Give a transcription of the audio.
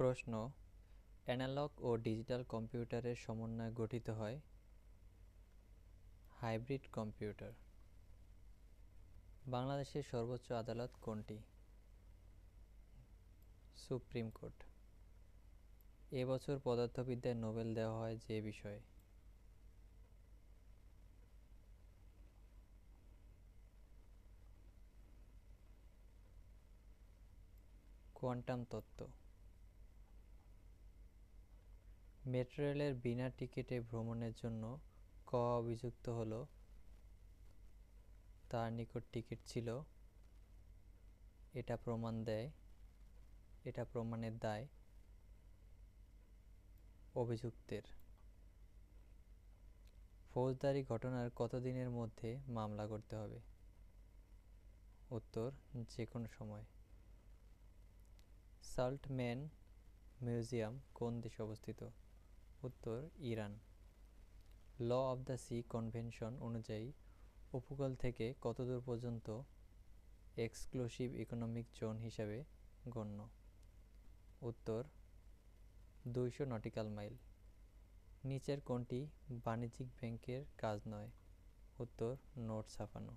প্রশ্ন, অ্যানালগ ও ডিজিটাল কম্পিউটারের সমন্বয়ে গঠিত হয়? Hybrid computer. বাংলাদেশের সর্বোচ্চ আদালত কোনটি? Supreme court. এবছর বছর পদার্থবিদ্যায় নোবেল দেওয়া হয় যে বিষয়ে? কোয়ান্টাম তত্ত্ব। মেট্রো রেলের বিনা টিকিটে ভ্রমণের জন্য ক অভিযুক্ত হল। তার নিকট টিকিট ছিল। এটা প্রমাণ দেয়। এটা প্রমাণের দায় অভিযুক্তের। ফৌজদারি ঘটনার কতদিনের মধ্যে মামলা করতে হবে? উত্তর যে কোনো সময়। সাল্টম্যান মিউজিয়াম কোন দেশে অবস্থিত? উত্তর, Iran. Law of the sea convention অনুযায়ী, উপকূল থেকে কতদূর পর্যন্ত এক্সক্লুসিভ ইকোনমিক জোন হিসাবে গণ্য? উত্তর, দুইশো নটিক্যাল মাইল। নিচের কোনটি বাণিজ্যিক ব্যাংকের কাজ নয়। উত্তর, নোট ছাপানো।